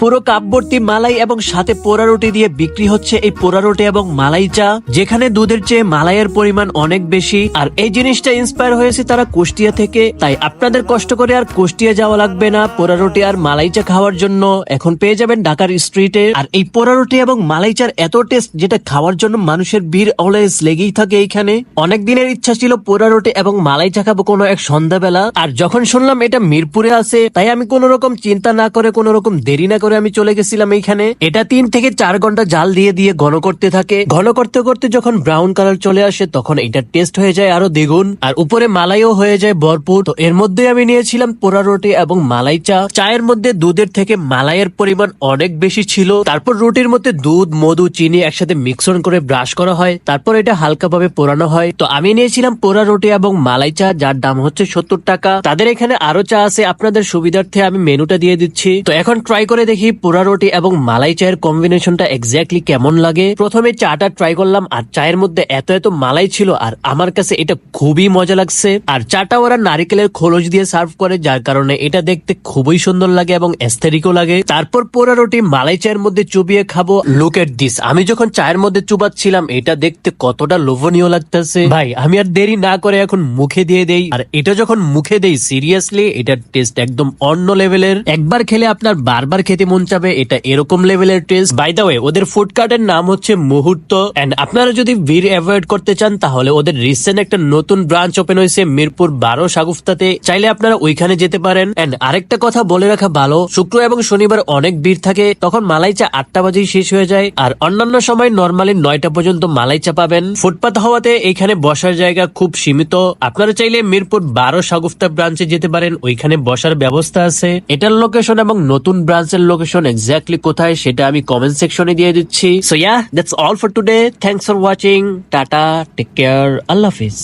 পুরো কাপ ভর্তি মালাই এবং সাথে পোড়া রুটি দিয়ে বিক্রি হচ্ছে এই পোড়া রুটি এবং মালাই চা, যেখানে দুধের চেয়ে মালাইয়ের পরিমাণ অনেক বেশি। আর এই জিনিসটা ইন্সপায়ার হয়েছে তারা কুষ্টিয়া থেকে, তাই আপনাদের কষ্ট করে আর কুষ্টিয়া যাওয়া লাগবে না পোড়া রুটি আর মালাই চা খাওয়ার জন্য। এখন পেয়ে যাবেন ঢাকার স্ট্রিটে আর এই পোড়া রুটি এবং মালাই চার এত টেস্ট যেটা খাওয়ার জন্য মানুষের ভিড় অলওয়েজ লেগেই থাকে এইখানে। অনেক দিনের ইচ্ছা ছিল পোড়া রুটি এবং মালাই চা খাব কোনো এক সন্ধ্যাবেলা। আর যখন শুনলাম এটা মিরপুরে আছে, তাই আমি কোনো রকম চিন্তা না করে কোনো রকম দেরি না করে আমি চলে গেছিলাম এইখানে। এটা তিন থেকে চার ঘণ্টা জাল দিয়ে দিয়ে ঘন করতে থাকে। ঘন করতে করতে যখন ব্রাউন কালার চলে আসে, তখন এটা টেস্ট হয়ে যায় আরও দ্বিগুণ। আর উপরে মালাইও হয়ে যায় ভরপুর। তো এর মধ্যে আমি নিয়েছিলাম পোড়া রুটি এবং মালাই চা। চায়ের মধ্যে দুধের থেকে মালাইয়ের পরিমাণ অনেক বেশি ছিল। তারপর রুটির মধ্যে দুধ, মধু, চিনি একসাথে মিক্সন করে ব্রাশ করা হয়। তারপর এটা হালকাভাবে পোড়ানো হয়। তো আমি নিয়েছিলাম পোড়া রুটি এবং মালাই চা, যার দাম হচ্ছে সত্তর টাকা। তাদের এখানে আরও চা আছে। আপনাদের সুবিধার্থে আমি মেনুটা দিয়ে দিচ্ছি। তো এখন ট্রাই করে দেখি পোড়া রুটি এবং মালাই চায়ের কম্বিনেশনটা এক্স্যাক্টলি কেমন লাগে? প্রথমে চাটা ট্রাই করলাম, আর চায়ের মধ্যে এত এত মালাই ছিল, আর আমার কাছে এটা খুবই মজা লাগছে। আর চাটা ওরা নারিকেলের খোলস দিয়ে সার্ভ করে, যার কারণে এটা দেখতে খুবই সুন্দর লাগে এবং এস্থেটিকও লাগে। তারপর পোড়া রুটি মালাই চায়ের মধ্যে চুবিয়ে খাব। লুক এট দিস আমি যখন চায়ের মধ্যে চুবাচ্ছিলাম, এটা দেখতে কতটা লোভনীয় লাগতেছে। ভাই, আমি আর দেরি না করে এখন মুখে দিয়ে দেই। আর এটা যখন মুখে দেই সিরিয়াসলি এটার টেস্ট একদম অন্য লেভেলের একবার খেলে আপনার বারবার খেতে মন চাবে, এটা এরকম লেভেলের টেস্ট বাই দা ওয়ে ওদের ফুড কার্টের নাম হচ্ছে মুহূর্ত এন্ড আপনারা যদি ভিড় অ্যাভয়েড করতে চান, তাহলে ওদের রিসেন্ট একটা নতুন ব্রাঞ্চ ওপেন হয়েছে মিরপুর বারো সাগুফতাতে। চাইলে আপনারা ওইখানে যেতে পারেন। এন্ড আরেকটা কথা বলে রাখা ভালো, শুক্র এবং শনিবার অনেক ভিড় থাকে, তখন মালাই চা আটটা বাজেই শেষ হয়ে যায়, আর অন্যান্য সময় নর্মালি নয়টা পর্যন্ত মালাই চা পাবেন। ফুটপাত হওয়াতে এখানে বসার জায়গা খুব সীমিত। আপনারা চাইলে মিরপুর বারো সাগুফতা ব্রাঞ্চে যেতে পারেন, ওইখানে বসার ব্যবস্থা আছে। এটার লোকেশন এবং নতুন ব্রাঞ্চের লোকেশন এক্স্যাক্টলি কোথায় সেটা আমি কমেন্ট সেকশনে দিয়ে দিচ্ছি। So yeah that's all for today thanks for watching tata take care Allah Hafiz